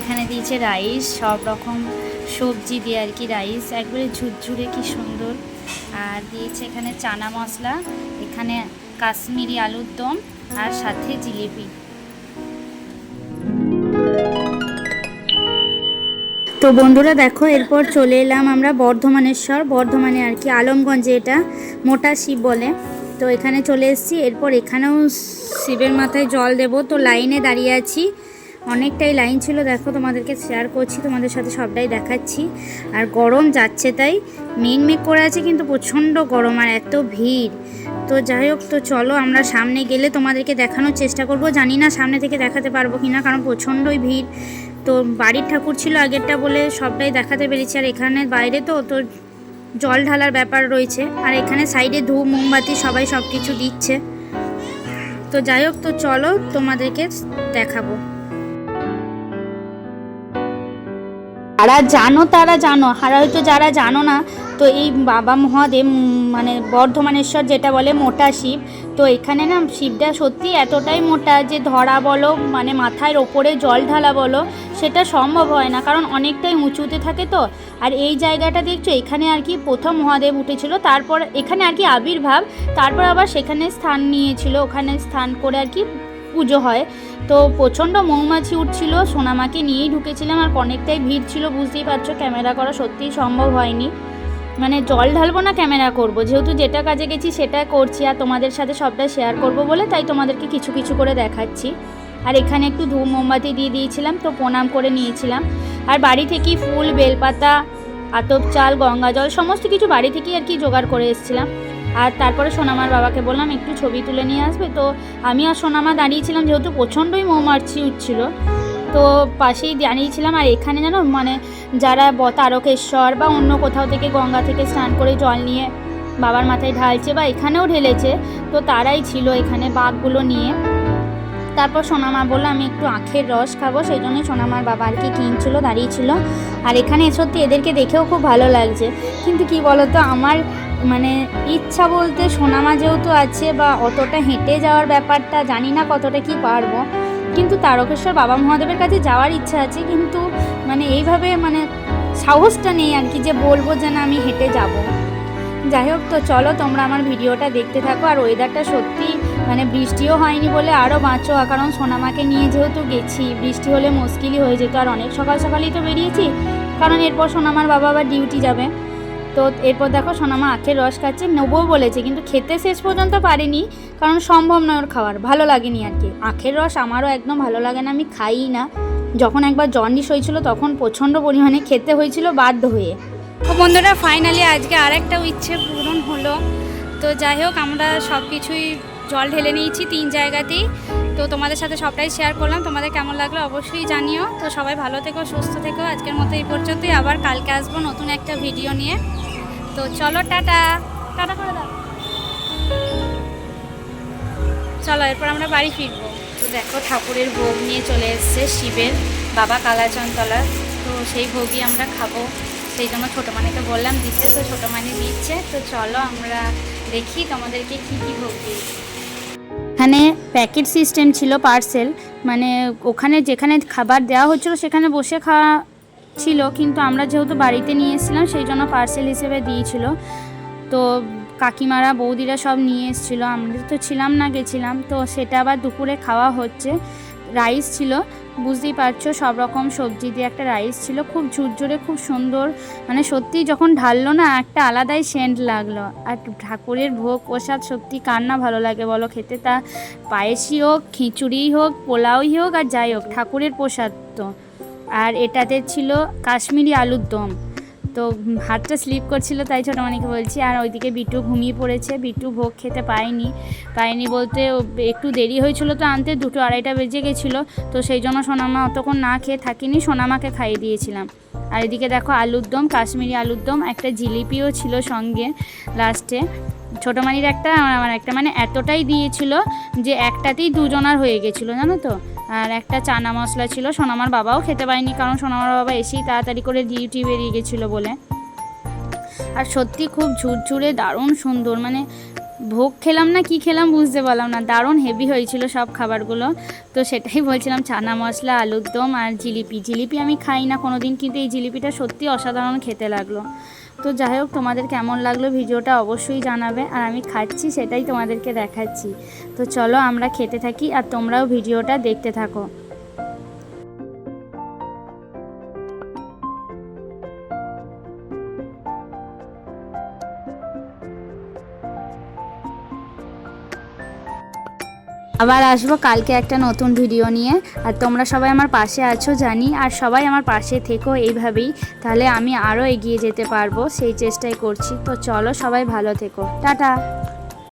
এখানে দিয়েছে রাইস, সব রকম সবজি দিয়ে আর কি রাইস। একবারে ঝুরঝুরে কি সুন্দর। আর দিয়েছে এখানে চানা মশলা, এখানে কাশ্মীরি আলুর দম আর সাথে জিলিপি। তো বন্ধুরা দেখো, এরপর চলে এলাম আমরা বর্ধমানেশ্বর। বর্ধমানে আর কি আলমগঞ্জে এটা মোটা শিব বলে। তো এখানে চলে এসেছি। এরপর এখানেও শিবের মাথায় জল দেব। তো লাইনে দাঁড়িয়ে আছি। অনেকটাই লাইন ছিল। দেখো, তোমাদেরকে শেয়ার করছি, তোমাদের সাথে সবটাই দেখাচ্ছি। আর গরম যাচ্ছে তাই। মেন মেঘ করে আছে কিন্তু প্রচণ্ড গরম আর এত ভিড়। তো যাই হোক, তো চলো আমরা সামনে গেলে তোমাদেরকে দেখানোর চেষ্টা করব। জানি না সামনে থেকে দেখাতে পারব কি না কারণ প্রচণ্ডই ভিড়। তো বাড়ির ঠাকুর ছিল আগেরটা বলে সবটাই দেখাতে পেরেছি। আর এখানে বাইরে তো তো জল ঢালার ব্যাপার রয়েছে। আর এখানে সাইডে ধূপ, মোমবাতি সবাই সব কিছু দিচ্ছে। তো যাই হোক, তো চলো তোমাদেরকে দেখাবো। যারা জানো, তারা জানো। আর হয়তো যারা জানো না, তো এই বাবা মহাদেব মানে বর্ধমানেশ্বর যেটা বলে মোটা শিব, তো এখানে না শিবটা সত্যি এতটাই মোটা যে ধরা বলো মানে মাথার ওপরে জল ঢালা বলো, সেটা সম্ভব হয় না। কারণ অনেকটাই উঁচুতে থাকে তো। আর এই জায়গাটা দেখছ, এখানে আর কি প্রথম মহাদেব উঠেছিল, তারপর এখানে আর কি আবির্ভাব, তারপর আবার সেখানে স্থান নিয়েছিল, ওখানে স্থান করে আর কি পুজো হয়। তো প্রচণ্ড মৌমাছি উঠছিল, সোনামাকে নিয়েই ঢুকেছিলাম আর অনেকটাই ভিড় ছিল, বুঝতেই পারছ ক্যামেরা করা সত্যিই সম্ভব হয়নি। মানে জল ঢালবো না ক্যামেরা করব, যেহেতু যেটা কাজে গেছি সেটা করছি আর তোমাদের সাথে সবটা শেয়ার করব বলে তাই তোমাদেরকে কিছু কিছু করে দেখাচ্ছি। আর এখানে একটু ধূপ মোমবাতি দিয়ে দিয়েছিলাম, তো প্রণাম করে নিয়েছিলাম। আর বাড়ি থেকেই ফুল, বেলপাতা, আতপ চাল, গঙ্গা জল, সমস্ত কিছু বাড়ি থেকেই আর কি জোগাড় করে এসেছিলাম। আর তারপরে সোনামার বাবাকে বললাম, একটু ছবি তুলে নিয়ে আসবে। তো আমি আর সোনামা দাঁড়িয়েছিলাম, যেহেতু প্রচণ্ডই মৌমাছি উঠছিল, তো পাশেই দাঁড়িয়েছিলাম। আর এখানে জানো মানে যারা তারকেশ্বর বা অন্য কোথাও থেকে গঙ্গা থেকে স্নান করে জল নিয়ে বাবার মাথায় ঢালছে বা এখানেও ঢেলেছে, তো তারাই ছিল এখানে বাঘগুলো নিয়ে। তারপর সোনামা বলল, আমি একটু আখের রস খাব। সেই জন্যই সোনামার বাবা আর কি কিনছিল, দাঁড়িয়েছিল। আর এখানে সত্যি এদেরকে দেখেও খুব ভালো লাগছে। কিন্তু কি বলতো, আমার মানে ইচ্ছা বলতে সোনামা যেহেতু আছে বা অতটা হেঁটে যাওয়ার ব্যাপারটা জানি না কতটা কি পারব। কিন্তু তারকেশ্বর বাবা মহাদেবের কাছে যাওয়ার ইচ্ছা আছে, কিন্তু মানে এইভাবে মানে সাহসটা নেই আর কি যে বলব যে না আমি হেঁটে যাব। যাই হোক তো চলো তোমরা আমার ভিডিওটা দেখতে থাকো। আর ওয়েদারটা সত্যি মানে বৃষ্টিও হয়নি বলে আরও বাঁচো। কারণ সোনামাকে নিয়ে যেহেতু গেছি, বৃষ্টি হলে মুশকিলই হয়ে যেত। আর অনেক সকাল সকালই তো বেরিয়েছি। কারণ এরপর সোনামার বাবা আবার ডিউটি যাবে। তো এরপর দেখো সোনামা আখের রস খাচ্ছে নেব বলেছে, কিন্তু খেতে শেষ পর্যন্ত পারিনি, কারণ সম্ভব নয় ওর খাওয়ার, ভালো লাগেনি আর কি। আখের রস আমারও একদম ভালো লাগে না, আমি খাইই না। যখন একবার জন্ডিস হয়েছিল তখন প্রচণ্ড পরিমাণে খেতে হয়েছিল বাধ্য হয়ে। তো বন্ধুরা ফাইনালি আজকে আর আরেকটা ইচ্ছে পূরণ হলো। তো যাই হোক, আমরা সব কিছুই জল ঢেলে নিয়েছি তিন জায়গাতেই। তো তোমাদের সাথে সবটাই শেয়ার করলাম। তোমাদের কেমন লাগল অবশ্যই জানিও। তো সবাই ভালো থেকো, সুস্থ থেকো। আজকের মতো এই পর্যন্তই। আবার কালকে আসব নতুন একটা ভিডিও নিয়ে। তো চলো, টাটা। টাটা করে দাও। চলো, এরপর আমরা বাড়ি ফিরবো। তো দেখো, ঠাকুরের ভোগ নিয়ে চলে এসছে শিবের বাবা কালাচনতলা তো সেই ভোগই আমরা খাব। সেই জন্য ছোটো মানিকে বললাম, দিচ্ছে তো ছোটো মানি দিচ্ছে। তো চলো আমরা দেখি তোমাদেরকে কী কী ভোগ দিই এখানে প্যাকেট সিস্টেম ছিল পার্সেল মানে ওখানে যেখানে খাবার দেওয়া হচ্ছিল সেখানে বসে খাওয়া ছিল, কিন্তু আমরা যেহেতু বাড়িতে নিয়ে এসেছিলাম সেই জন্য পার্সেল হিসেবে দিয়েছিল। তো কাকিমারা, বৌদিরা সব নিয়ে এসেছিল, আমরা তো ছিলাম না, গেছিলাম, তো সেটা আবার দুপুরে খাওয়া হচ্ছে। রাইস ছিল, বুঝতেই পারছ, সব রকম সবজি দিয়ে একটা রাইস ছিল, খুব ঝুরঝুরে, খুব সুন্দর। মানে সত্যি যখন ঢাললো না, একটা আলাদাই সেন্ট লাগল। আর ঠাকুরের ভোগ প্রসাদ সত্যি কার না ভালো লাগে বলো খেতে? তা পায়েসই হোক খিচুড়ি হোক, পোলাওই হোক আর যাই হোক, ঠাকুরের প্রসাদ তো। আর এটাতে ছিল কাশ্মীরি আলুর দম। তো হাতটা স্লিপ করছিল, তাই ছোটো মানিকে বলছি, আর ওইদিকে বিট্টু ঘুমিয়ে পড়েছে, বিট্টু ভোগ খেতে পায়নি। পায়নি বলতে একটু দেরি হয়েছিল তো আনতে, দুটো আড়াইটা বেজে গেছিল, তো সেই জন্য সোনামা অতক্ষণ না খেয়ে থাকিনি, সোনামাকে খাইয়ে দিয়েছিলাম। আর এদিকে দেখো আলুর দম, কাশ্মীরি আলুর দম, একটা জিলিপিও ছিল সঙ্গে লাস্টে। ছোটো মানির একটা আমার একটা মানে এতটাই দিয়েছিল যে একটাতেই দুজনার হয়ে গেছিল, জানো তো? আর একটা চানা মশলা ছিল, সোনামার বাবাও খেতে পায়নি কারণ সোনামার বাবা এসেই তাড়াতাড়ি করে ডিউটি বেরিয়ে গেছিল বলে। আর সত্যি খুব ঝুরঝুরে, দারুণ সুন্দর মানে ভোগ খেলাম না, কি খেলাম বুঝতে পারলাম না, দারুণ হেভি হয়েছিল সব খাবারগুলো। তো সেটাই বলছিলাম, চানা মশলা আলুর দম আর জিলিপি। জিলিপি আমি খাই না কোনো দিন কিন্তু এই জিলিপিটা সত্যি অসাধারণ খেতে লাগল। তো যাই হোক, তোমাদের কেমন লাগল ভিডিওটা অবশ্যই জানাবে, আর আমি খাচ্ছি সেটাই তোমাদেরকে দেখাচ্ছি। তো চলো আমরা খেতে থাকি, আর তোমরাও ভিডিওটা দেখতে থাকো। আবার আসব কালকে একটা নতুন ভিডিও নিয়ে। আর তোমরা সবাই আমার পাশে আছো, জানি। আর সবাই আমার পাশে থেকো এইভাবেই। তাহলে আমি আরও এগিয়ে যেতে পারব। সেই চেষ্টাই করছি। তো চলো সবাই ভালো থেকো। টাটা।